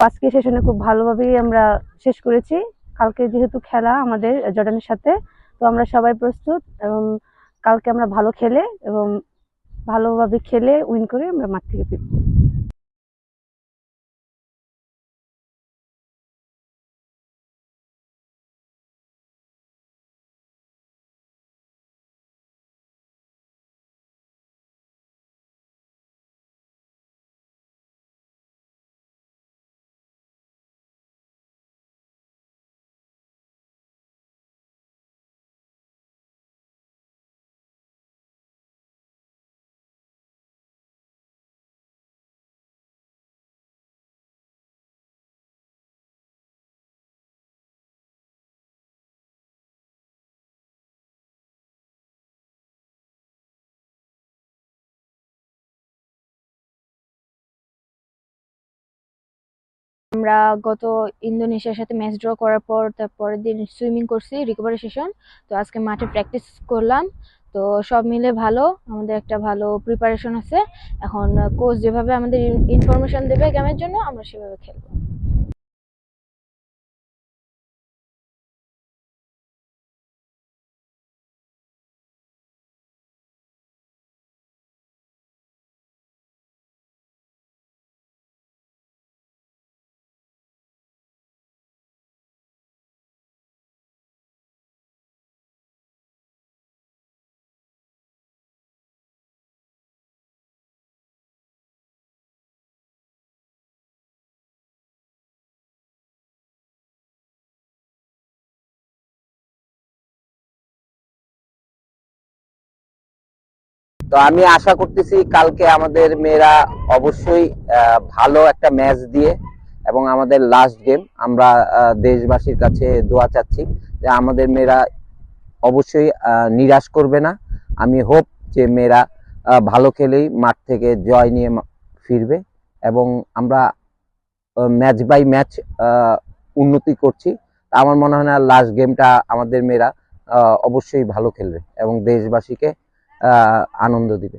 আজকে সেশনে খুব ভালোভাবেই আমরা শেষ করেছি। কালকে যেহেতু খেলা আমাদের জর্ডানের সাথে, তো আমরা সবাই প্রস্তুত এবং কালকে আমরা ভালো খেলে এবং ভালোভাবে খেলে উইন করে আমরা মাঠ থেকে ফিরবো। আমরা গত ইন্দোনেশিয়ার সাথে ম্যাচ ড্র করার পর তারপরের দিন সুইমিং করছি রিকভারি সেশন তো আজকে মাঠে প্র্যাকটিস করলাম। তো সব মিলে ভালো, আমাদের একটা ভালো প্রিপারেশন আছে। এখন কোচ যেভাবে আমাদের ইনফরমেশন দেবে গেমের জন্য, আমরা সেভাবে খেলব। তো আমি আশা করতেছি কালকে আমাদের মেয়েরা অবশ্যই ভালো একটা ম্যাচ দিয়ে এবং আমাদের লাস্ট গেম আমরা দেশবাসীর কাছে দোয়া চাচ্ছি যে আমাদের মেয়েরা অবশ্যই নিরাশ করবে না। আমি হোপ যে মেয়েরা ভালো খেলেই মাঠ থেকে জয় নিয়ে ফিরবে এবং আমরা ম্যাচ বাই ম্যাচ উন্নতি করছি। আমার মনে হয় না লাস্ট গেমটা আমাদের মেয়েরা অবশ্যই ভালো খেলবে এবং দেশবাসীকে আনন্দ দিবে।